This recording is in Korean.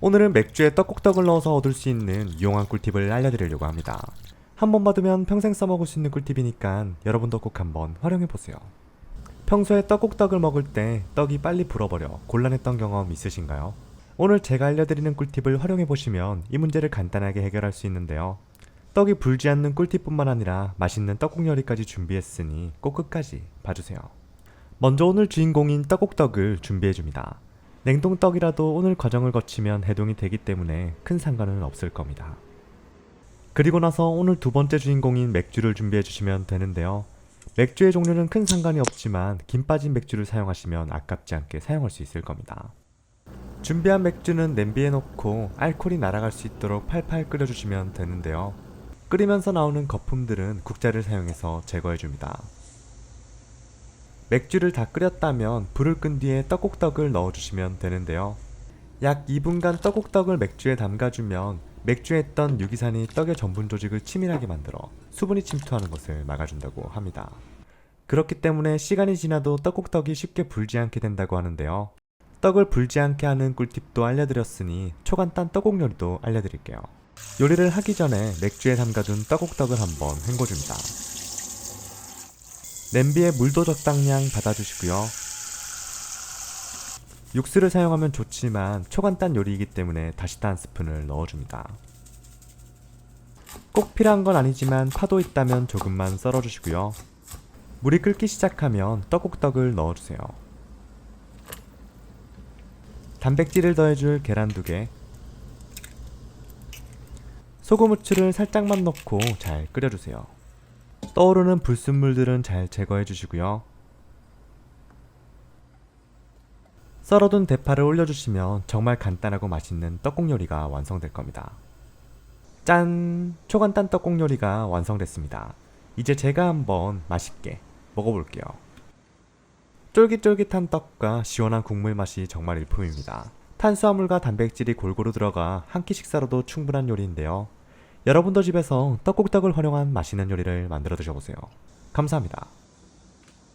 오늘은 맥주에 떡국떡을 넣어서 얻을 수 있는 유용한 꿀팁을 알려드리려고 합니다. 한 번 받으면 평생 써먹을 수 있는 꿀팁이니까 여러분도 꼭 한번 활용해보세요. 평소에 떡국떡을 먹을 때 떡이 빨리 불어버려 곤란했던 경험 있으신가요? 오늘 제가 알려드리는 꿀팁을 활용해보시면 이 문제를 간단하게 해결할 수 있는데요. 떡이 불지 않는 꿀팁뿐만 아니라 맛있는 떡국 요리까지 준비했으니 꼭 끝까지 봐주세요. 먼저 오늘 주인공인 떡국떡을 준비해줍니다. 냉동떡이라도 오늘 과정을 거치면 해동이 되기 때문에 큰 상관은 없을 겁니다. 그리고 나서 오늘 두 번째 주인공인 맥주를 준비해 주시면 되는데요. 맥주의 종류는 큰 상관이 없지만 김 빠진 맥주를 사용하시면 아깝지 않게 사용할 수 있을 겁니다. 준비한 맥주는 냄비에 넣고 알코올이 날아갈 수 있도록 팔팔 끓여주시면 되는데요. 끓이면서 나오는 거품들은 국자를 사용해서 제거해 줍니다. 맥주를 다 끓였다면 불을 끈 뒤에 떡국떡을 넣어주시면 되는데요. 약 2분간 떡국떡을 맥주에 담가주면 맥주에 있던 유기산이 떡의 전분 조직을 치밀하게 만들어 수분이 침투하는 것을 막아준다고 합니다. 그렇기 때문에 시간이 지나도 떡국떡이 쉽게 불지 않게 된다고 하는데요. 떡을 불지 않게 하는 꿀팁도 알려드렸으니 초간단 떡국 요리도 알려드릴게요. 요리를 하기 전에 맥주에 담가둔 떡국떡을 한번 헹궈줍니다. 냄비에 물도 적당량 받아주시고요. 육수를 사용하면 좋지만 초간단 요리이기 때문에 다시다 한 스푼을 넣어줍니다. 꼭 필요한 건 아니지만 파도 있다면 조금만 썰어주시고요. 물이 끓기 시작하면 떡국떡을 넣어주세요. 단백질을 더해줄 계란 두 개, 소금 후추를 살짝만 넣고 잘 끓여주세요. 떠오르는 불순물들은 잘 제거해 주시고요. 썰어둔 대파를 올려주시면 정말 간단하고 맛있는 떡국 요리가 완성될 겁니다. 짠! 초간단 떡국 요리가 완성됐습니다. 이제 제가 한번 맛있게 먹어볼게요. 쫄깃쫄깃한 떡과 시원한 국물 맛이 정말 일품입니다. 탄수화물과 단백질이 골고루 들어가 한 끼 식사로도 충분한 요리인데요. 여러분도 집에서 떡국떡을 활용한 맛있는 요리를 만들어 드셔보세요. 감사합니다.